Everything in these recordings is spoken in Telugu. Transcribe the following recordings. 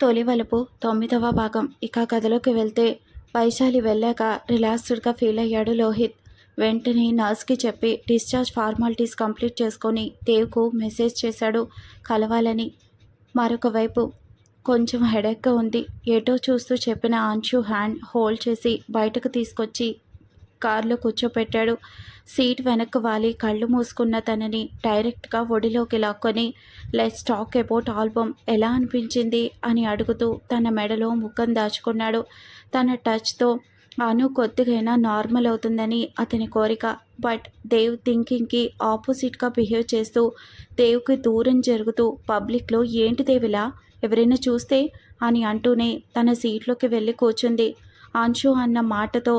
తొలి వలుపు తొమ్మిదవ భాగం. ఇక కథలోకి వెళ్తే వైశాలి వెళ్ళాక రిలాక్స్డ్గా ఫీల్ అయ్యాడు లోహిత్. వెంటనే నర్స్కి చెప్పి డిశ్చార్జ్ ఫార్మాలిటీస్ కంప్లీట్ చేసుకొని దేవ్కు మెసేజ్ చేశాడు. కలవాలని మరొక వైపు కొంచెం హెడేక్గా ఉంది. ఏటో చూస్తూ చెప్పిన ఆంచు హ్యాండ్ హోల్డ్ చేసి బయటకు తీసుకొచ్చి కారులో కూర్చోపెట్టాడు. సీట్ వెనక్కి వాలి. కళ్ళు మూసుకున్న తనని డైరెక్ట్గా ఒడిలోకి లాక్కొని లెట్స్ టాక్ అబౌట్ ఆల్బమ్. ఎలా అనిపించింది? అని అడుగుతూ తన మెడలో ముఖం దాచుకున్నాడు. తన టచ్తో అను కొద్దిగైనా నార్మల్ అవుతుందని అతని కోరిక. బట్ దేవ్ థింకింగ్కి ఆపోజిట్గా బిహేవ్ చేస్తూ దేవ్కి దూరం జరుగుతూ పబ్లిక్లో ఏంటి దేవిలా ఎవరైనా చూస్తే? అని అంటూనే తన సీట్లోకి వెళ్ళి కూర్చుంది. అంశు అన్న మాటతో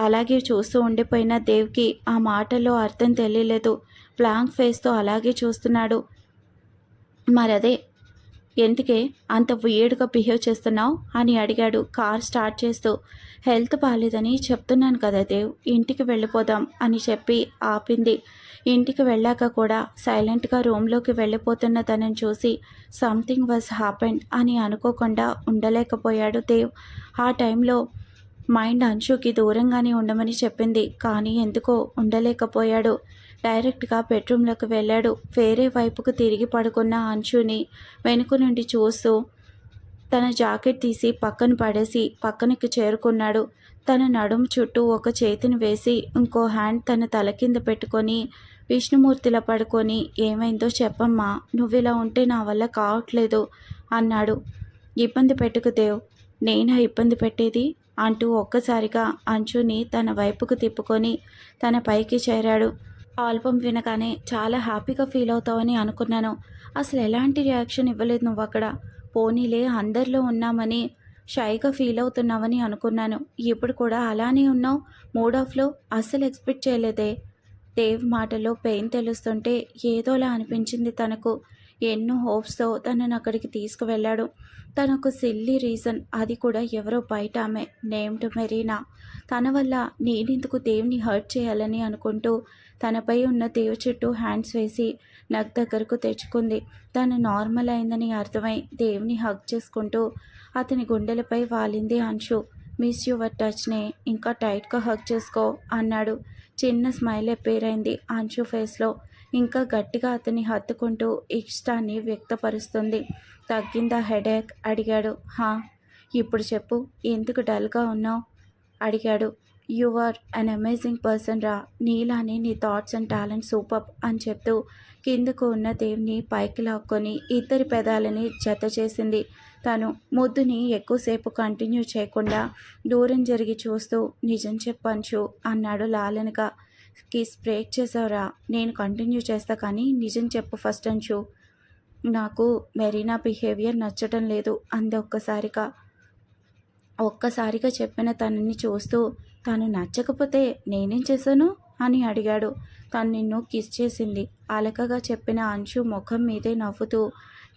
అలాగే చూస్తూ ఉండిపోయిన దేవ్కి ఆ మాటల్లో అర్థం తెలియలేదు. బ్లాంక్ ఫేస్తో అలాగే చూస్తున్నాడు. మరదే ఎందుకే అంత వియర్డ్గా బిహేవ్ చేస్తున్నావు? అని అడిగాడు కార్ స్టార్ట్ చేస్తూ. హెల్త్ బాగాలేదని చెప్తున్నాను కదా దేవ్ ఇంటికి వెళ్ళిపోదాం అని చెప్పి ఆపింది. ఇంటికి వెళ్ళాక కూడా సైలెంట్గా రూమ్లోకి వెళ్ళిపోతున్న తనని చూసి సంథింగ్ వాజ్ హ్యాపెండ్ అని అనుకోకుండా ఉండలేకపోయాడు దేవ్. ఆ టైంలో మైండ్ అంశుకి దూరంగానే ఉండమని చెప్పింది. కానీ ఎందుకో ఉండలేకపోయాడు. డైరెక్ట్గా బెడ్రూమ్లోకి వెళ్ళాడు. వేరే వైపుకు తిరిగి పడుకున్న అంశుని వెనుక నుండి చూస్తూ తన జాకెట్ తీసి పక్కన పడేసి పక్కనకి చేరుకున్నాడు. తన నడుము చుట్టూ ఒక చేతిని వేసి ఇంకో హ్యాండ్ తన తల కింద పెట్టుకొని విష్ణుమూర్తిలా పడుకొని ఏమైందో చెప్పమ్మా నువ్వు ఇలా ఉంటే నా వల్ల కావట్లేదు అన్నాడు. ఇబ్బంది పెట్టుకు దేవ్ నేనా ఇబ్బంది పెట్టేది? అంటూ ఒక్కసారిగా అంచుని తన వైపుకు తిప్పుకొని తన పైకి చేరాడు. ఆల్బమ్ వినగానే చాలా హ్యాపీగా ఫీల్ అవుతావని అనుకున్నాను. అసలు ఎలాంటి రియాక్షన్ ఇవ్వలేదు నువ్వు అక్కడ. పోనీలే అందరిలో ఉన్నామని షైగా ఫీల్ అవుతున్నావని అనుకున్నాను. ఇప్పుడు కూడా అలానే ఉన్నావు? మూడ్ ఆఫ్లో? అస్సలు ఎక్స్పెక్ట్ చేయలేదే. దేవ్ మాటలో పెయిన్ తెలుస్తుంటే ఏదోలా అనిపించింది తనకు. ఎన్నో హోప్స్తో తనను అక్కడికి తీసుకువెళ్ళాడు. తనకు సిల్లీ రీజన్. అది కూడా ఎవరో బయట ఆమె. Named Marina. తన వల్ల నేనెందుకు దేవుని హర్ట్ చేయాలని అనుకుంటూ తనపై ఉన్న దేవు చుట్టూ హ్యాండ్స్ వేసి నగ్ దగ్గరకు తెచ్చుకుంది. తను నార్మల్ అయిందని అర్థమై దేవుని హగ్ చేసుకుంటూ అతని గుండెలపై వాలింది అంశు. మిస్ యువర్ టచ్నే ఇంకా టైట్గా హగ్ చేసుకో అన్నాడు. చిన్న స్మైల్ ఎప్పేరైంది అంశు ఫేస్లో. ఇంకా గట్టిగా అతన్ని హత్తుకుంటూ ఇష్టాన్ని వ్యక్తపరుస్తుంది. తగ్గిందా హెడేక్ అడిగాడు. హా ఇప్పుడు చెప్పు ఎందుకు డల్గా ఉన్నావు? అడిగాడు. You are an amazing person రా నీలానే నీ థాట్స్ అండ్ టాలెంట్ సూపర్ అని చెప్తూ కిందకు ఉన్న దేవుని పైకి లాక్కొని ఇద్దరి పెదాలని జత చేసింది. తను ముద్దుని ఎక్కువసేపు కంటిన్యూ చేయకుండా దూరం జరిగి చూస్తూ నిజం చెప్పంచు అన్నాడు లాలనగా. కిస్ బ్రేక్ చేసావురా. నేను కంటిన్యూ చేస్తా కానీ నిజం చెప్పు ఫస్ట్ అంచు. నాకు మెరీనా బిహేవియర్ నచ్చటం లేదు. అంది ఒక్కసారిగా ఒక్కసారిగా చెప్పిన తనని చూస్తూ తను నచ్చకపోతే నేనేం చేశాను? అని అడిగాడు. తను నిన్ను కిస్ చేసింది. అలకగా చెప్పిన అంశు ముఖం మీదే నవ్వుతూ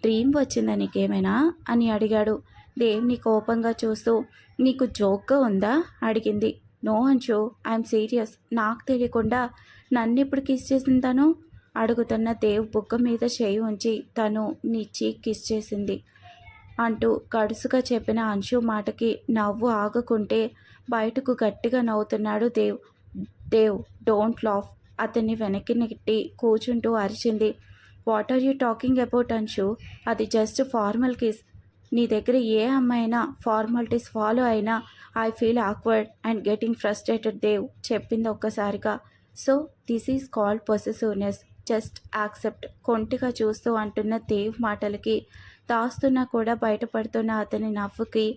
డ్రీమ్ వచ్చిందా నీకేమైనా? అని అడిగాడు. దేవుని కోపంగా చూస్తూ నీకు జోక్గా ఉందా? అడిగింది. నో అంచు ఐఎమ్ సీరియస్. నాకు తెలియకుండా నన్ను ఇప్పుడు కిస్ చేసింది తను? అడుగుతున్న దేవ్ బుగ్గ మీద చేయి ఉంచి తను నిచ్చి కిస్ చేసింది అంటూ గడుసుగా చెప్పిన అంశు మాటకి నవ్వు ఆగకుంటే బయటకు గట్టిగా నవ్వుతున్నాడు దేవ్. Dev don't laugh. అతన్ని వెనక్కి నెట్టి కూర్చుంటూ అరిచింది. What are you talking about Anshu? అది జస్ట్ ఫార్మల్ కిస్. నీ దగ్గర ఏ అమ్మాయినా ఫార్మాలిటీస్ ఫాలో అయినా I feel awkward and getting frustrated Dev చెప్పింది ఒక్కసారిగా. So this is called possessiveness just accept కొంటిగా చూస్తూ అంటున్న దేవ్ మాటలకి దాస్తున్నా కూడా బయటపడుతున్న అతని నవ్వుకి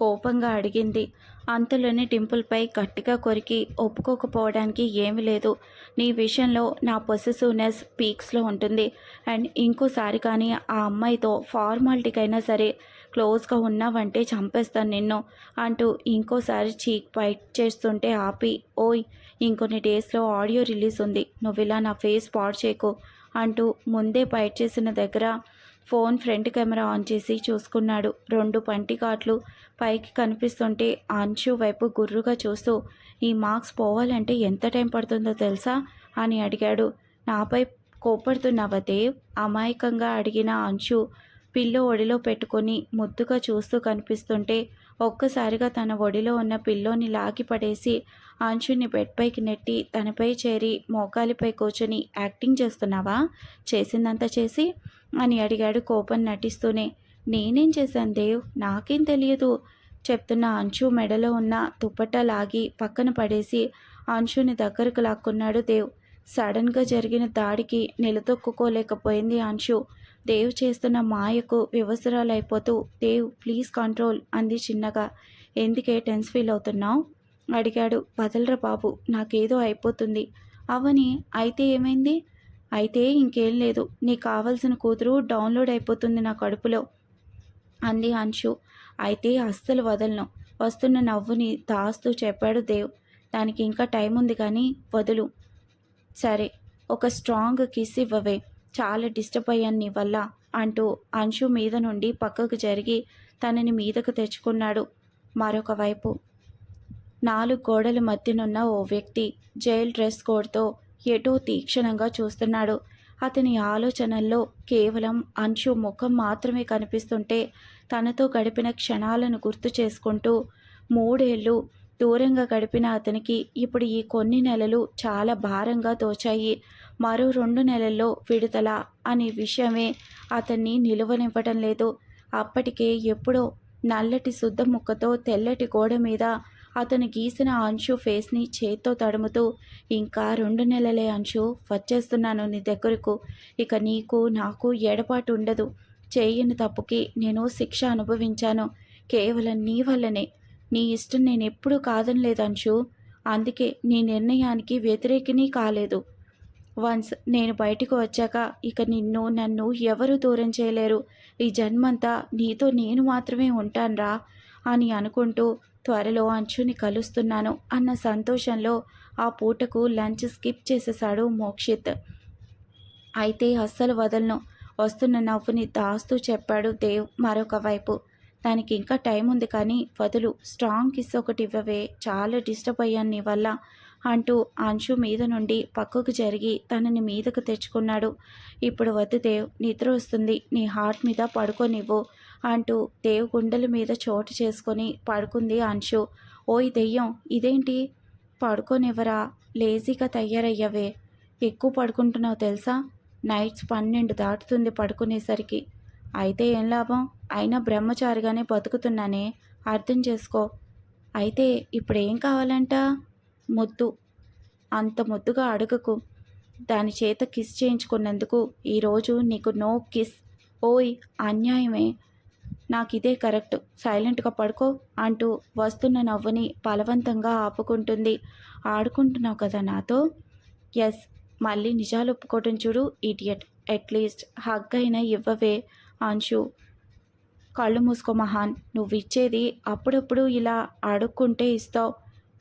కోపంగా అడిగింది. అంతలోనే డింపుల్పై గట్టిగా కొరికి ఒప్పుకోకపోవడానికి ఏమీ లేదు. నీ విషయంలో నా పొసెసివ్నెస్ పీక్స్లో ఉంటుంది. అండ్ ఇంకోసారి కానీ ఆ అమ్మాయితో ఫార్మాలిటీకైనా సరే క్లోజ్గా ఉన్నావంటే చంపేస్తాను నిన్ను అంటూ ఇంకోసారి చీక్ బైట్ చేస్తుంటే ఆపి ఓయ్ ఇంకొన్ని డేస్లో ఆడియో రిలీజ్ ఉంది. నువ్వు ఇలా నా ఫేస్ పాడు చేయకు అంటూ ముందే బైట్ చేసిన దగ్గర ఫోన్ ఫ్రంట్ కెమెరా ఆన్ చేసి చూసుకున్నాడు. రెండు పంటి కాట్లు పైకి కనిపిస్తుంటే అంచు వైపు గుర్రుగా చూస్తూ ఈ మార్క్స్ పోవాలంటే ఎంత టైం పడుతుందో తెలుసా? అని అడిగాడు. నాపై కోపడుతున్నావా దేవ్? అమాయకంగా అడిగిన అంచు పిల్లో ఒడిలో పెట్టుకొని ముద్దుగా చూస్తూ కనిపిస్తుంటే ఒక్కసారిగా తన ఒడిలో ఉన్న పిల్లోని లాగి పడేసి అంశుని బెడ్పైకి నెట్టి తనపై చేరి మోకాలిపై కూర్చొని యాక్టింగ్ చేస్తున్నావా? చేసిందంతా చేసి అని అడిగాడు కోపం నటిస్తూనే. నేనేం చేశాను దేవ్? నాకేం తెలియదు. చెప్తున్న అంశు మెడలో ఉన్న దుప్పట్ట లాగి పక్కన పడేసి అంశుని దగ్గరకు లాక్కున్నాడు దేవ్. సడన్గా జరిగిన దాడికి నిలదొక్కుకోలేకపోయింది అంశు దేవ్ చేస్తున్న మాయకు వివసరాలైపోతూ దేవ్ ప్లీజ్ కంట్రోల్ అంది చిన్నగా. ఎందుకే టెన్స్ ఫీల్ అవుతున్నావు? అడిగాడు. వదలరా బాబు నాకేదో అయిపోతుంది. అవని అయితే ఏమైంది? అయితే ఇంకేం లేదు. నీకు కావాల్సిన కూతురు డౌన్లోడ్ అయిపోతుంది నా కడుపులో అంది అంశు అయితే అస్సలు వదలను. వస్తున్న నవ్వుని దాస్తూ చెప్పాడు దేవ్. దానికి ఇంకా టైం ఉంది కానీ వదులు. సరే ఒక స్ట్రాంగ్ కిస్ ఇవ్వవే. చాలా డిస్టర్బ్ అయ్యాను నీ వల్ల అంటూ అంశు మీద నుండి పక్కకు జరిగి తనని మీదకు తెచ్చుకున్నాడు. మరొక వైపు నాలుగు గోడల మధ్యనున్న ఓ వ్యక్తి జైల్ డ్రెస్ కోడ్తో ఎటో తీక్షణంగా చూస్తున్నాడు. అతని ఆలోచనల్లో కేవలం అంశు ముఖం మాత్రమే కనిపిస్తుంటే తనతో గడిపిన క్షణాలను గుర్తు చేసుకుంటూ మూడేళ్ళు దూరంగా గడిపిన అతనికి ఇప్పుడు ఈ కొన్ని నెలలు చాలా భారంగా తోచాయి. మరో రెండు నెలల్లో విడుదల అనే విషయమే అతన్ని నిలువనివ్వటం లేదు. అప్పటికే ఎప్పుడో నల్లటి శుద్ధ ముక్కతో తెల్లటి గోడ మీద అతను గీసిన అంశు ఫేస్ని చేత్తో తడుముతూ ఇంకా రెండు నెలలే అంశు వచ్చేస్తున్నాను నీ దగ్గరకు. ఇక నీకు నాకు ఎడపాటు ఉండదు. చేయని తప్పుకి నేను శిక్ష అనుభవించాను. కేవలం నీ వల్లనే. నీ ఇష్టం నేను ఎప్పుడూ కాదనలేదు అంశు. అందుకే నీ నిర్ణయానికి వ్యతిరేకిని కాలేదు. వన్స్ నేను బయటకు వచ్చాక ఇక నిన్ను నన్ను ఎవరు దూరం చేయలేరు. ఈ జన్మంతా నీతో నేను మాత్రమే ఉంటాన్రా. అని అనుకుంటూ త్వరలో అంచుని కలుస్తున్నాను అన్న సంతోషంలో ఆ పూటకు లంచ్ స్కిప్ చేసేశాడు మోక్షిత్. అయితే అస్సలు వదలను. వస్తున్న నవ్వుని దాస్తూ చెప్పాడు దేవ్ మరొక వైపు. దానికి ఇంకా టైం ఉంది కానీ వదులు. స్ట్రాంగ్ కిస్ ఒకటి ఇవ్వవే. చాలా డిస్టర్బ్ అయ్యాను నీ వల్ల అంటూ అంశు మీద నుండి పక్కకు జరిగి తనని మీదకు తెచ్చుకున్నాడు. ఇప్పుడు వద్దు దేవ్. నిద్ర వస్తుంది. నీ హార్ట్ మీద పడుకోనివ్వు. అంటూ దేవ్ గుండెల మీద చోటు చేసుకొని పడుకుంది అంశు. ఓయ్ దెయ్యం ఇదేంటి? పడుకోనివ్వరా? లేజీగా తయారయ్యవే. ఎక్కువ పడుకుంటున్నావు తెలుసా? నైట్స్ పన్నెండు దాటుతుంది పడుకునేసరికి. అయితే ఏం లాభం? అయినా బ్రహ్మచారిగానే బతుకుతున్నానే. అర్థం చేసుకో. అయితే ఇప్పుడు ఏం కావాలంట? ముద్దు. అంత ముద్దుగా అడగకు. దాని చేత కిస్ చేయించుకున్నందుకు ఈరోజు నీకు నో కిస్. ఓయ్ అన్యాయమే. నాకు ఇదే కరెక్ట్. సైలెంట్గా పడుకో అంటూ వస్తున్న నవ్వుని బలవంతంగా ఆపుకుంటుంది. ఆడుకుంటున్నావు కదా నాతో? ఎస్. మళ్ళీ నిజాలు ఒప్పుకోవటం చూడు ఇడియట్. అట్లీస్ట్ హగ్ అయినా ఇవ్వవే అంశు. కళ్ళు మూసుకో మహాన్. నువ్వు ఇచ్చేది అప్పుడప్పుడు ఇలా అడుక్కుంటే ఇస్తావు.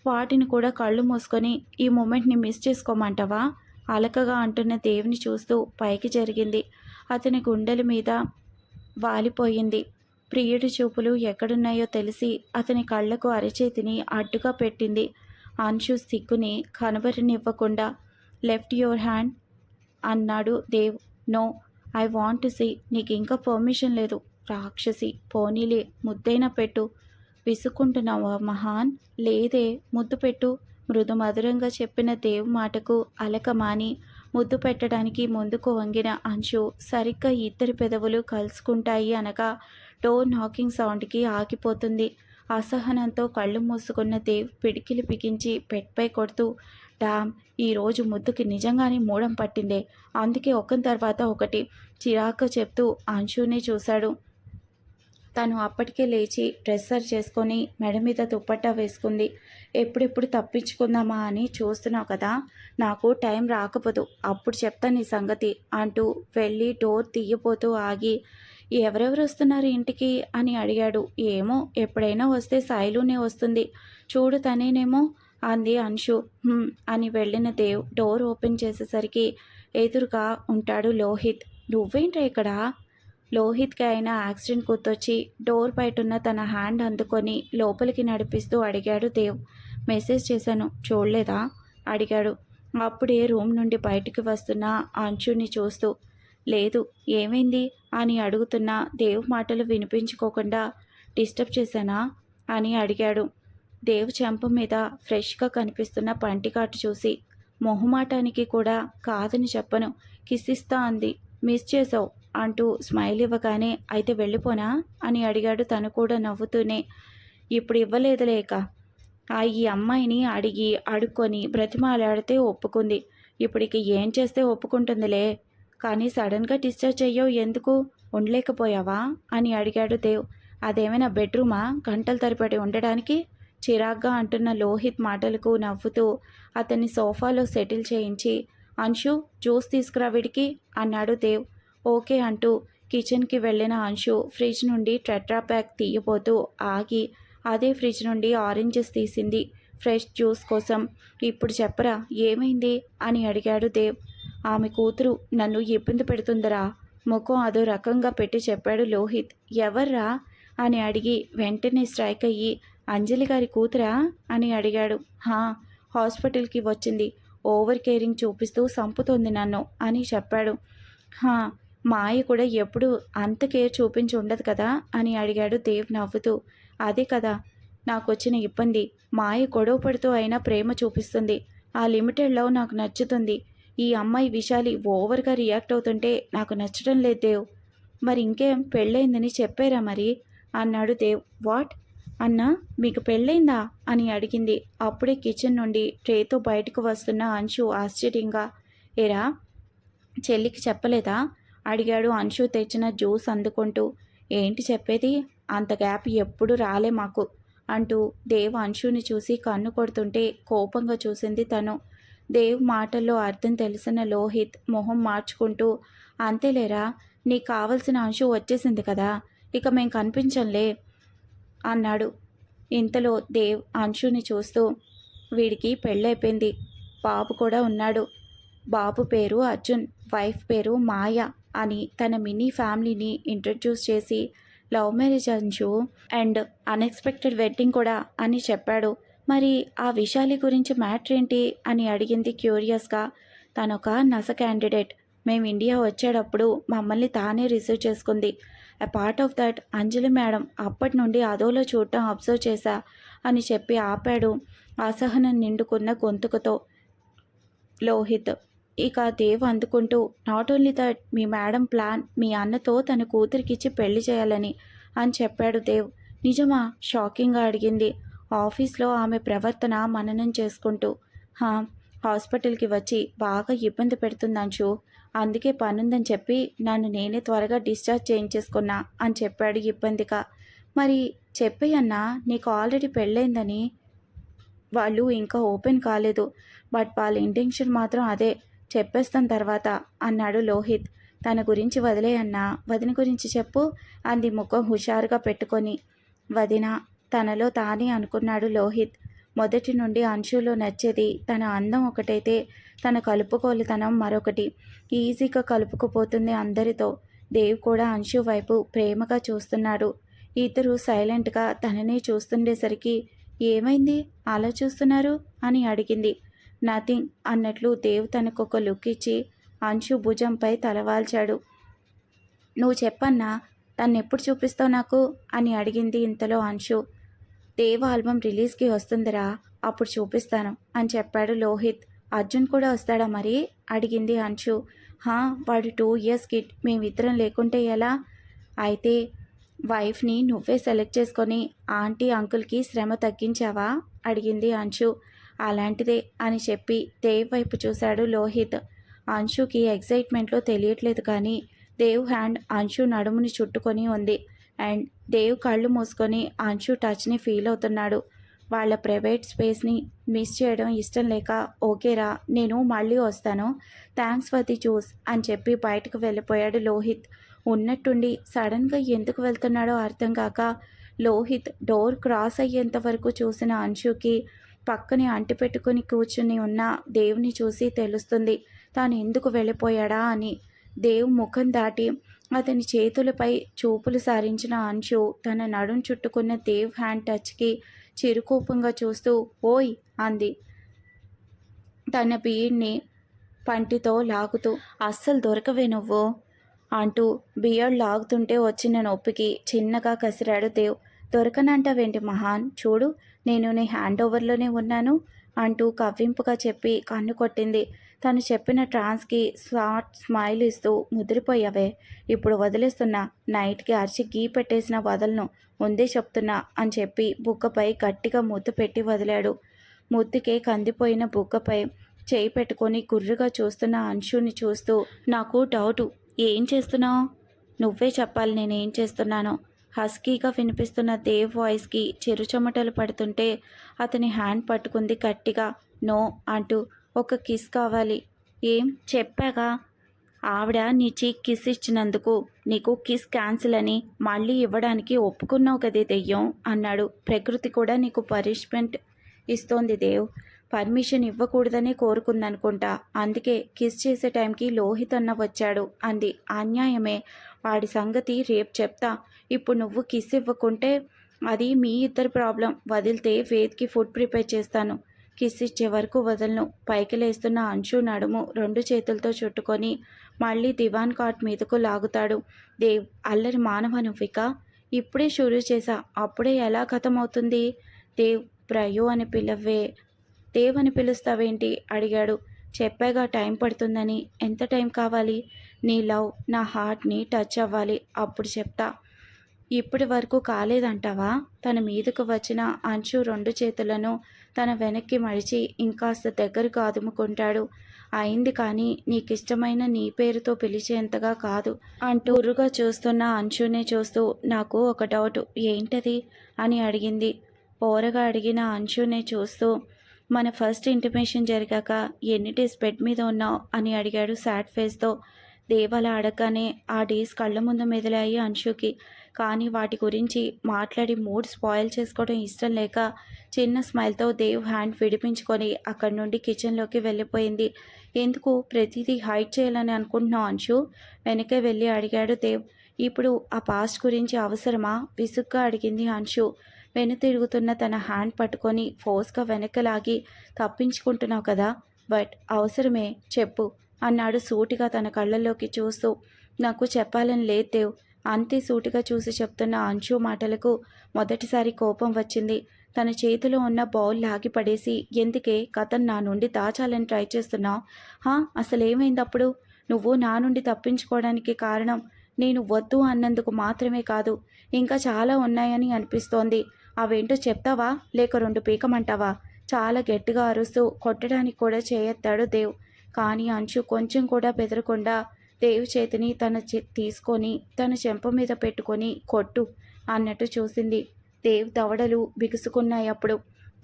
వాటిని కూడా కళ్ళు మూసుకొని ఈ మూమెంట్ని మిస్ చేసుకోమంటావా? అలకగా అంటున్న దేవుని చూస్తూ పైకి జరిగింది. అతని గుండెల మీద వాలిపోయింది. ప్రియుడి చూపులు ఎక్కడున్నాయో తెలిసి అతని కళ్ళకు అరచేతిని అడ్డుగా పెట్టింది. అంశు సిగ్గుని కనబరినివ్వకుండా లెఫ్ట్ యువర్ హ్యాండ్ అన్నాడు Dev. No I want to see. నీకు ఇంకా పర్మిషన్ లేదు. రాక్షసి పోనీలే ముద్దైనా పెట్టు. విసుక్కుంటున్నావా మహాన్? లేదే ముద్దు పెట్టు మృదు మధురంగా చెప్పిన దేవ్ మాటకు అలకమాని ముద్దు పెట్టడానికి ముందుకు వంగిన అంశు సరిగ్గా ఇద్దరి పెదవులు కలుసుకుంటాయి అనగా డోర్ నాకింగ్ సౌండ్కి ఆగిపోతుంది. అసహనంతో కళ్ళు మూసుకున్న దేవ్ పిడికిలి పిగించి పెట్పై కొడుతూ డామ్ ఈరోజు ముద్దుకి నిజంగానే మూడం పట్టిందే. అందుకే ఒక తర్వాత ఒకటి చిరాకు చెప్తూ అంశుని చూశాడు. తను అప్పటికే లేచి డ్రెస్సర్ చేసుకొని మెడ మీద దుప్పట్టా వేసుకుంది. ఎప్పుడెప్పుడు తప్పించుకుందామా అని చూస్తున్నావు కదా నాకు టైం రాకపోదు. అప్పుడు చెప్తాను నీ సంగతి అంటూ వెళ్ళి డోర్ తీయపోతూ ఆగి ఎవరెవరు వస్తున్నారు ఇంటికి అని అడిగాడు. ఏమో ఎప్పుడైనా వస్తే సాయిలునే వస్తుంది. చూడు తనేనేమో అంది అంశు. అని వెళ్ళిన దేవ్ డోర్ ఓపెన్ చేసేసరికి ఎదురుగా ఉంటాడు లోహిత్. నువ్వేంట్రా ఇక్కడ? లోహిత్కి అయిన యాక్సిడెంట్ గుర్తొచ్చి డోర్ బయటున్న తన హ్యాండ్ అందుకొని లోపలికి నడిపిస్తూ అడిగాడు దేవ్. మెసేజ్ చేశాను. చూడలేదా? అడిగాడు. అప్పుడే రూమ్ నుండి బయటికి వస్తున్న అంశుని చూస్తూ లేదు ఏమైంది? అని అడుగుతున్న దేవ్ మాటలు వినిపించుకోకుండా డిస్టర్బ్ చేశానా? అని అడిగాడు. దేవ్ చెంప మీద ఫ్రెష్గా కనిపిస్తున్న పంటికాటు చూసి మొహమాటానికి కూడా కాదని చెప్పను. కిసిస్తా అంది. మిస్ చేసావు అంటూ స్మైల్ ఇవ్వగానే అయితే వెళ్ళిపోనా? అని అడిగాడు తను కూడా నవ్వుతూనే. ఇప్పుడు ఇవ్వలేదులేక ఆ ఈ అమ్మాయిని అడిగి అడుక్కొని బ్రతిమాలాడితే ఒప్పుకుంది. ఇప్పుడు ఇక ఏం చేస్తే ఒప్పుకుంటుందిలే? కానీ సడన్గా డిశ్చార్జ్ అయ్యావు ఎందుకు? ఉండలేకపోయావా? అని అడిగాడు దేవ్. అదేమైనా బెడ్రూమా? గంటల తరబడి ఉండడానికి? చిరాగ్గా అంటున్న లోహిత్ మాటలకు నవ్వుతూ అతన్ని సోఫాలో సెటిల్ చేయించి అంశు జ్యూస్ తీసుకురా వీడికి అన్నాడు దేవ్. ఓకే అంటూ కిచెన్కి వెళ్ళిన అంశు ఫ్రిడ్జ్ నుండి టెట్రా ప్యాక్ తీయబోతూ ఆగి అదే ఫ్రిడ్జ్ నుండి ఆరెంజెస్ తీసింది ఫ్రెష్ జ్యూస్ కోసం. ఇప్పుడు చెప్పరా ఏమైంది? అని అడిగాడు దేవ్. ఆమె కూతురు నన్ను ఇబ్బంది పెడుతుందరా. ముఖం అదో రకంగా పెట్టి చెప్పాడు లోహిత్. ఎవర్రా? అని అడిగి వెంటనే స్ట్రైక్ అయ్యి అంజలి గారి కూతురా? అని అడిగాడు. హా హాస్పిటల్కి వచ్చింది. ఓవర్ కేరింగ్ చూపిస్తూ సంపుతోంది నన్ను అని చెప్పాడు. హా మాయ కూడా ఎప్పుడు అంత కేర్ చూపించి ఉండదు కదా? అని అడిగాడు దేవ్ నవ్వుతూ. అదే కదా నాకు వచ్చిన ఇబ్బంది. మాయ గొడవ పడుతూ అయినా ప్రేమ చూపిస్తుంది. ఆ లిమిటెడ్లో నాకు నచ్చుతుంది. ఈ అమ్మాయి విశాలి ఓవర్గా రియాక్ట్ అవుతుంటే నాకు నచ్చడం లేదు దేవ్. మరి ఇంకేం పెళ్ళైందని చెప్పారా మరి? అన్నాడు దేవ్. వాట్? అన్నా మీకు పెళ్ళైందా అని అడిగింది. అప్పుడే కిచెన్ నుండి ట్రేతో బయటకు వస్తున్న అంశు ఆశ్చర్యంగా ఏరా చెల్లికి చెప్పలేదా? అడిగాడు అంశు తెచ్చిన జ్యూస్ అందుకుంటూ. ఏంటి చెప్పేది? అంత గ్యాప్ ఎప్పుడు రాలే మాకు అంటూ దేవ్ అంశుని చూసి కన్ను కొడుతుంటే కోపంగా చూసింది తను. దేవ్ మాటల్లో అర్థం తెలిసిన లోహిత్ మొహం మార్చుకుంటూ అంతేలేరా నీకు కావలసిన అంశు వచ్చేసింది కదా ఇక మేం కనిపించంలే అన్నాడు. ఇంతలో దేవ్ అంశుని చూస్తూ వీడికి పెళ్ళైపోయింది బాబు కూడా ఉన్నాడు. బాబు పేరు అర్జున్ వైఫ్ పేరు మాయ అని తన మినీ ఫ్యామిలీని ఇంట్రడ్యూస్ చేసి love marriage Anshu and unexpected wedding కూడా అని చెప్పాడు. మరి ఆ విశాలి గురించి మ్యాటర్ ఏంటి అని అడిగింది క్యూరియస్గా. తనొక నస క్యాండిడేట్. మేము ఇండియా వచ్చేటప్పుడు మమ్మల్ని తానే రిసీవ్ చేసుకుంది. A part of that Anjali madam అప్పటి నుండి అదోలో చూడటం అబ్జర్వ్ చేశా అని చెప్పి ఆపాడు అసహనం నిండుకున్న గొంతుకతో. లోహిత్ ఇక దేవ్ అందుకుంటూ నాట్ ఓన్లీ దట్ మీ మేడం ప్లాన్ మీ అన్నతో తన కూతురికిచ్చి పెళ్ళి చేయాలని అని చెప్పాడు దేవ్. నిజమా? షాకింగ్గా అడిగింది. ఆఫీస్లో ఆమె ప్రవర్తన మననం చేసుకుంటూ హా హాస్పిటల్కి వచ్చి బాగా ఇబ్బంది పెడుతుందంచు. అందుకే పనుందని చెప్పి నన్ను నేనే త్వరగా డిశ్చార్జ్ చేయించేసుకున్నా అని చెప్పాడు ఇబ్బందిగా. మరి చెప్పేయన్నా నీకు ఆల్రెడీ పెళ్ళైందని వాళ్ళు ఇంకా ఓపెన్ కాలేదు. బట్ వాళ్ళ ఇంటెన్షన్ మాత్రం అదే చెప్పేస్తాం తర్వాత అన్నాడు లోహిత్. తన గురించి వదిలేయన్నా వదిన గురించి చెప్పు అంది ముఖం హుషారుగా పెట్టుకొని. వదిన తనలో తానే అనుకున్నాడు లోహిత్. మొదటి నుండి అంశులో నచ్చేది తన అందం ఒకటైతే తన కలుపుకోలితనం మరొకటి. ఈజీగా కలుపుకుపోతుంది అందరితో. దేవ్ కూడా అంశు వైపు ప్రేమగా చూస్తున్నాడు. ఇద్దరు సైలెంట్గా తననే చూస్తుండేసరికి ఏమైంది? అలా చూస్తున్నారు? అని అడిగింది. నథింగ్ అన్నట్లు దేవ్ తనకొక లుక్ ఇచ్చి అంశు భుజంపై తలవాల్చాడు. నువ్వు చెప్పన్నా? తన్నెప్పుడు చూపిస్తావు నాకు? అని అడిగింది ఇంతలో అంశు. దేవ ఆల్బమ్ రిలీజ్కి వస్తుందిరా అప్పుడు చూపిస్తాను అని చెప్పాడు లోహిత్. అర్జున్ కూడా వస్తాడా మరి? అడిగింది అంశు హా వాడు టూ ఇయర్స్ కిడ్ మేమిద్దరం లేకుంటే ఎలా? అయితే వైఫ్ని నువ్వే సెలెక్ట్ చేసుకొని ఆంటీ అంకుల్కి శ్రమ తగ్గించావా? అడిగింది అంశు అలాంటిదే అని చెప్పి దేవ్ వైపు చూశాడు లోహిత్. అంశుకి ఎగ్జైట్మెంట్లో తెలియట్లేదు కానీ దేవ్ హ్యాండ్ అంశు నడుముని చుట్టుకొని ఉంది. అండ్ దేవ్ కళ్ళు మూసుకొని అంశు టచ్ని ఫీల్ అవుతున్నాడు. వాళ్ళ ప్రైవేట్ స్పేస్ని మిస్ చేయడం ఇష్టం లేక ఓకేరా నేను మళ్ళీ వస్తాను. థ్యాంక్స్ ఫర్ ది చూస్ అని చెప్పి బయటకు వెళ్ళిపోయాడు లోహిత్. ఉన్నట్టుండి సడన్గా ఎందుకు వెళ్తున్నాడో అర్థం కాక లోహిత్ డోర్ క్రాస్ అయ్యేంత వరకు చూసిన అంశుకి పక్కనే అంటిపెట్టుకుని కూర్చుని ఉన్న దేవుని చూసి తెలుస్తుంది తాను ఎందుకు వెళ్ళిపోయాడా అని. దేవ్ ముఖం దాటి అతని చేతులపై చూపులు సారించిన అంశు తన నడుం చుట్టుకున్న దేవ్ హ్యాండ్ టచ్కి చిరుకోపంగా చూస్తూ ఓయ్! అంది. తన బీడ్ని పంటితో లాగుతూ అస్సలు దొరకవే నువ్వు! అంటూ బియర్డ్ లాగుతుంటే వచ్చిన నొప్పికి చిన్నగా కసిరాడు దేవ్. దొరకనంటావేంటి మహాన్? చూడు నేను నీ హ్యాండ్ ఓవర్లోనే ఉన్నాను అంటూ కవ్వింపుగా చెప్పి కన్ను కొట్టింది. తను చెప్పిన ట్రాన్స్కి షార్ట్ స్మైల్ ఇస్తూ ముదిరిపోయావే. ఇప్పుడు వదిలేస్తున్నా నైట్కి అరిచి గీ పెట్టేసిన వదలను ముందే చెప్తున్నా అని చెప్పి బుక్కపై గట్టిగా ముద్దు పెట్టి వదిలాడు. ముద్దుకే కందిపోయిన బుక్కపై చేయి పెట్టుకొని గుర్రుగా చూస్తున్న అంశుని చూస్తూ నాకు డౌటు. ఏం చేస్తున్నావు నువ్వే చెప్పాలి నేనేం చేస్తున్నానో. హస్కీగా వినిపిస్తున్న దేవ్ వాయిస్కి చెరుచమటలు పడుతుంటే అతని హ్యాండ్ పట్టుకుంది గట్టిగా. నో అంటూ ఒక కిస్ కావాలి. ఏం? చెప్పాగా. ఆవిడ నీ చీక్ కిస్ ఇచ్చినందుకు నీకు కిస్ క్యాన్సిల్ అని మళ్ళీ ఇవ్వడానికి ఒప్పుకున్నావు కదే దెయ్యం అన్నాడు. ప్రకృతి కూడా నీకు పనిష్మెంట్ ఇస్తోంది దేవ్. పర్మిషన్ ఇవ్వకూడదనే కోరుకుందనుకుంటా. అందుకే కిస్ చేసే టైంకి లోహిత్ అన్న వచ్చాడు అంది. అన్యాయమే. వాడి సంగతి రేపు చెప్తా. ఇప్పుడు నువ్వు కిస్ ఇవ్వకుంటే అది మీ ఇద్దరి ప్రాబ్లం. వదిలితే వేద్కి ఫుడ్ ప్రిపేర్ చేస్తాను. కిస్ ఇచ్చే వరకు వదలను. పైకి లేస్తున్న అంశు నడుము రెండు చేతులతో చుట్టుకొని మళ్ళీ దివాన్ కాట్ మీదకు లాగుతాడు. దేవ్ అల్లరి మానవ నువ్విక? ఇప్పుడే షురూ చేశా. అప్పుడే ఎలా ఖతమవుతుంది దేవ్ ప్రయో అని పిలవే దేవ్ అని పిలుస్తావేంటి? అడిగాడు. చెప్పాగా టైం పడుతుందని. ఎంత టైం కావాలి? నీ లవ్ నా హార్ట్ని టచ్ అవ్వాలి. అప్పుడు చెప్తా. ఇప్పటి వరకు కాలేదంటావా? తన మీదకు వచ్చిన అంచు రెండు చేతులను తన వెనక్కి మడిచి ఇంకాస్త దగ్గరకు ఆదుముకుంటాడు. అయింది కానీ నీకిష్టమైన నీ పేరుతో పిలిచేంతగా కాదు. అంటూ ఉరుగా చూస్తున్న అంశునే చూస్తూ నాకు ఒక డౌట్. ఏంటది? అని అడిగింది. పోరగా అడిగిన అంశునే చూస్తూ మన ఫస్ట్ ఇంటిమేషన్ జరిగాక ఎన్ని డేస్ బెడ్ మీద ఉన్నావు? అని అడిగాడు సాడ్ ఫేస్తో. దేవాల అడగగానే ఆ డేస్ కళ్ళ ముందు మెదిలాయి అంశుకి. కానీ వాటి గురించి మాట్లాడి మూడ్ స్పాయిల్ చేసుకోవడం ఇష్టం లేక చిన్న స్మైల్తో దేవ్ హ్యాండ్ విడిపించుకొని అక్కడి నుండి కిచెన్లోకి వెళ్ళిపోయింది. ఎందుకు? ప్రతిదీ హైడ్ చేయాలని అనుకుంటున్నావు అంశు? వెనకే వెళ్ళి అడిగాడు దేవ్. ఇప్పుడు ఆ పాస్ట్ గురించి అవసరమా? విసుగ్గా అడిగింది అంశు. తిరుగుతున్న తన హ్యాండ్ పట్టుకొని ఫోర్స్గా వెనకలాగి తప్పించుకుంటున్నావు కదా? బట్ అవసరమే చెప్పు అన్నాడు సూటిగా తన కళ్ళల్లోకి చూస్తూ. నాకు చెప్పాలని లేదు దేవ్. అంతే సూటిగా చూసి చెప్తున్న అంచు మాటలకు మొదటిసారి కోపం వచ్చింది. తన చేతిలో ఉన్న బౌల్ లాగి పడేసి ఎందుకే? కథను నా నుండి దాచాలని ట్రై చేస్తున్నావు హా? అసలేమైంది అప్పుడు? నువ్వు నా నుండి తప్పించుకోవడానికి కారణం నేను వద్దు అన్నందుకు మాత్రమే కాదు. ఇంకా చాలా ఉన్నాయని అనిపిస్తోంది. అవేంటో చెప్తావా? లేక రెండు పీకమంటావా? చాలా గట్టిగా అరుస్తూ కొట్టడానికి కూడా చేయెత్తాడు దేవ్. కానీ అంచు కొంచెం కూడా బెదరకుండా దేవి చేతిని తన తీసుకొని తన చెంప మీద పెట్టుకొని కొట్టు అన్నట్టు చూసింది. దేవ్ దవడలు బిగుసుకున్నాయి అప్పుడు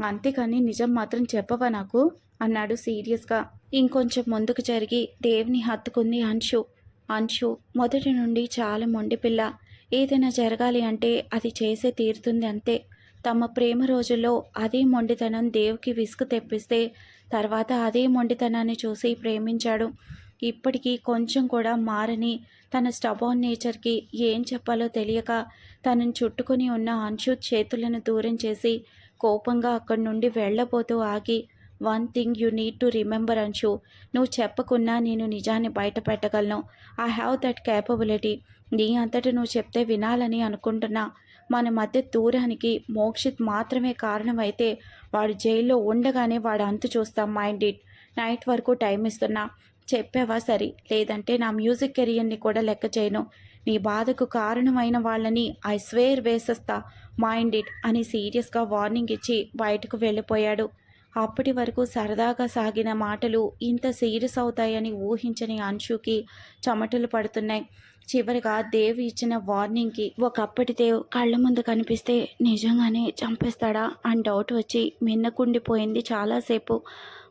అంతేకాని నిజం మాత్రం చెప్పవా నాకు? అన్నాడు సీరియస్గా. ఇంకొంచెం ముందుకు జరిగి దేవ్ని హత్తుకుంది అంశు. అంశు మొదటి నుండి చాలా మొండి పిల్ల. ఏదైనా జరగాలి అంటే అది చేసే తీరుతుంది అంతే. తమ ప్రేమ రోజుల్లో అదే మొండితనం దేవుకి విసుగు తెప్పిస్తే తర్వాత అదే మొండితనాన్ని చూసి ప్రేమించాడు. ఇప్పటికీ కొంచెం కూడా మారని తన స్టబోన్ నేచర్కి ఏం చెప్పాలో తెలియక తనని చుట్టుకుని ఉన్న అంశు చేతులను దూరం చేసి కోపంగా అక్కడి నుండి వెళ్ళబోతూ ఆగి one thing you need to remember Anshu. నువ్వు చెప్పకున్నా నేను నిజాన్ని బయట పెట్టగలను. I have that capability. నీ అంతటి నువ్వు చెప్తే వినాలని అనుకుంటున్నా. మన మధ్య దూరానికి మోక్షిత్ మాత్రమే కారణమైతే వాడు జైల్లో ఉండగానే వాడు అంతు చూస్తాం. Mind it. నైట్ వరకు టైం ఇస్తున్నా. చెప్పావా సరి? లేదంటే నా మ్యూజిక్ కెరియర్ని కూడా లెక్క చేయను. నీ బాధకు కారణమైన వాళ్ళని ఐ స్వేర్ వేసేస్తా. మైండ్ ఇట్ అని సీరియస్గా వార్నింగ్ ఇచ్చి బయటకు వెళ్ళిపోయాడు. అప్పటి వరకు సరదాగా సాగిన మాటలు ఇంత సీరియస్ అవుతాయని ఊహించని అంశుకి చెమటలు పడుతున్నాయి. చివరిగా దేవి ఇచ్చిన వార్నింగ్కి ఒకప్పటి దేవ్ కళ్ళ ముందు కనిపిస్తే నిజంగానే చంపేస్తాడా అని డౌట్ వచ్చి మిన్నకుండిపోయింది చాలాసేపు.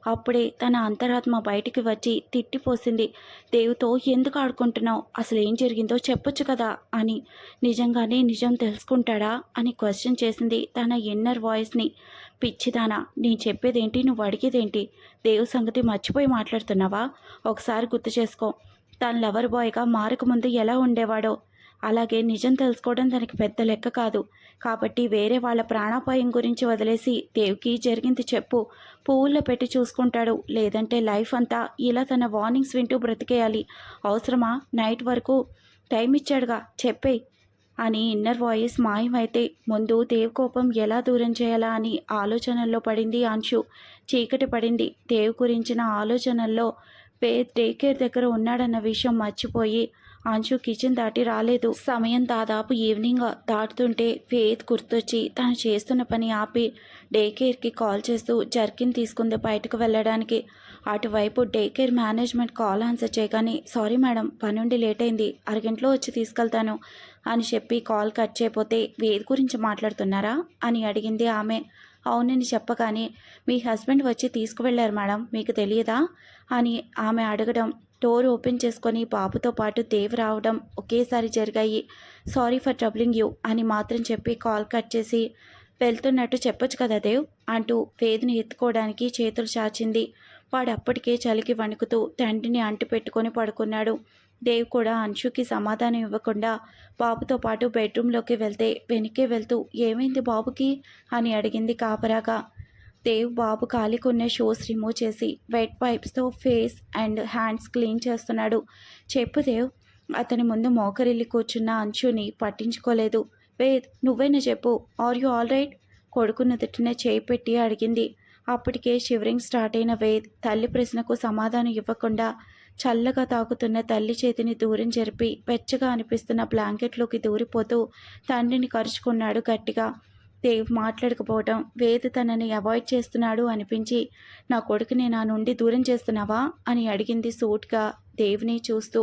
అప్పుడే తన అంతరాత్మ బయటికి వచ్చి తిట్టిపోసింది. దేవుతో ఎందుకు ఆడుకుంటున్నావు? అసలు ఏం జరిగిందో చెప్పొచ్చు కదా అని. నిజంగానే నిజం తెలుసుకుంటాడా? అని క్వశ్చన్ చేసింది తన ఇన్నర్ వాయిస్ని. పిచ్చిదానా నేను చెప్పేదేంటి? నువ్వు అడిగేదేంటి? దేవు సంగతి మర్చిపోయి మాట్లాడుతున్నావా? ఒకసారి గుర్తు చేసుకో. తన లవర్ బాయ్గా మారకముందు ఎలా ఉండేవాడో? అలాగే నిజం తెలుసుకోవడం దానికి పెద్ద లెక్క కాదు. కాబట్టి వేరే వాళ్ళ ప్రాణాపాయం గురించి వదిలేసి దేవ్కి జరిగింది చెప్పు. పువ్వుల్లో పెట్టి చూసుకుంటాడు. లేదంటే లైఫ్ అంతా ఇలా తన వార్నింగ్స్ వింటూ బ్రతికేయాలి. అవసరమా? నైట్ వరకు టైం ఇచ్చాడుగా. చెప్పే అని ఇన్నర్ వాయిస్ మాయమైతే ముందు దేవ్ కోపం ఎలా దూరం చేయాలా అని ఆలోచనల్లో పడింది అంశు. చీకటి పడింది. దేవ్ గురించిన ఆలోచనల్లో పే డే కేర్ దగ్గర ఉన్నాడన్న విషయం మర్చిపోయి అంశు కిచెన్ దాటి రాలేదు. సమయం దాదాపు ఈవినింగ్ దాటుతుంటే ఫేత్ గుర్తొచ్చి తను చేస్తున్న పని ఆపి డే కేర్కి కాల్ చేస్తూ జర్కిన్ తీసుకుంది బయటకు వెళ్ళడానికి. అటువైపు day care management call answer చేయగానే సారీ మేడం పనుండి లేట్ అయింది. అరగంటలో వచ్చి తీసుకెళ్తాను అని చెప్పి కాల్ కట్ చేయకపోతే వేద్ గురించి మాట్లాడుతున్నారా? అని అడిగింది ఆమె. అవునని చెప్పగానే మీ హస్బెండ్ వచ్చి తీసుకువెళ్ళారు మేడం మీకు తెలియదా? అని ఆమె అడగడం డోర్ ఓపెన్ చేసుకొని బాబుతో పాటు దేవ్ రావడం ఒకేసారి జరిగాయి. సారీ ఫర్ ట్రబ్లింగ్ యూ అని మాత్రం చెప్పి కాల్ కట్ చేసి వెళ్తున్నట్టు చెప్పొచ్చు కదా దేవ్ అంటూ వేదిని ఎత్తుకోవడానికి చేతులు చాచింది. వాడు అప్పటికే చలికి వణుకుతూ తండ్రిని అంటి పెట్టుకొని పడుకున్నాడు. దేవ్ కూడా అంశుకి సమాధానం ఇవ్వకుండా బాబుతో పాటు బెడ్రూమ్లోకి వెళ్తే వెనకే వెళ్తూ ఏమైంది బాబుకి? అని అడిగింది కాపరాగా. దేవ్ బాబు కాలికున్న షూస్ రిమూవ్ చేసి వెట్ వైప్స్తో ఫేస్ అండ్ హ్యాండ్స్ క్లీన్ చేస్తున్నాడు. చెప్పు దేవ్ అతని ముందు మోకరిల్లి కూర్చున్న అంశుని పట్టించుకోలేదు. వేద్ నువ్వైనా చెప్పు? Are you all right? కొడుకున్న తిట్టిన చేయి పెట్టి అడిగింది. అప్పటికే షివరింగ్ స్టార్ట్ అయిన వేద్ తల్లి ప్రశ్నకు సమాధానం ఇవ్వకుండా చల్లగా తాకుతున్న తల్లి చేతిని దూరం జరిపి వెచ్చగా అనిపిస్తున్న బ్లాంకెట్లోకి దూరిపోతూ తండ్రిని కరుచుకున్నాడు గట్టిగా. దేవ్ మాట్లాడకపోవటం వేద్ తనని అవాయిడ్ చేస్తున్నాడు అనిపించి నా కొడుకుని నా నుండి దూరం చేస్తున్నావా? అని అడిగింది సూట్గా దేవ్ని చూస్తూ.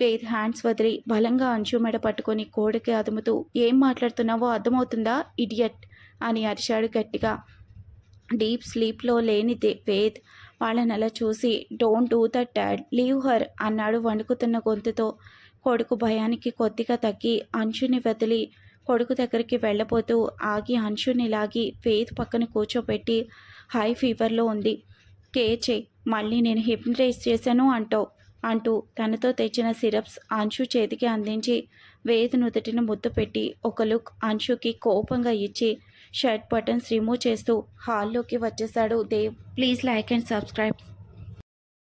వేద్ హ్యాండ్స్ వదిలి బలంగా అంచుమెడ పట్టుకొని కోడికి అదుముతూ ఏం మాట్లాడుతున్నావో అర్థమవుతుందా ఇడియట్? అని అరిచాడు గట్టిగా. డీప్ స్లీప్లో లేని దే వేద్ వాళ్ళని అలా చూసి don't do that dad. Leave her అన్నాడు వణుకుతున్న గొంతుతో. కొడుకు భయానికి కొద్దిగా తగ్గి అంశుని వదిలి కొడుకు దగ్గరికి వెళ్ళబోతూ ఆగి అంశుని లాగి వేద్ పక్కన కూర్చోబెట్టి హై ఫీవర్లో ఉంది. కేచే మళ్ళీ నేను హిప్నటైజ్ చేశాను అంటావు అంటూ తనతో తెచ్చిన సిరప్స్ అంశు చేతికి అందించి వేద్ నుదుటిన ముద్దు పెట్టి ఒక లుక్ అంశుకి కోపంగా ఇచ్చి షర్ట్ బటన్స్ రిమూవ్ చేస్తూ హాల్లోకి వచ్చేశాడు Dev. Please like and subscribe.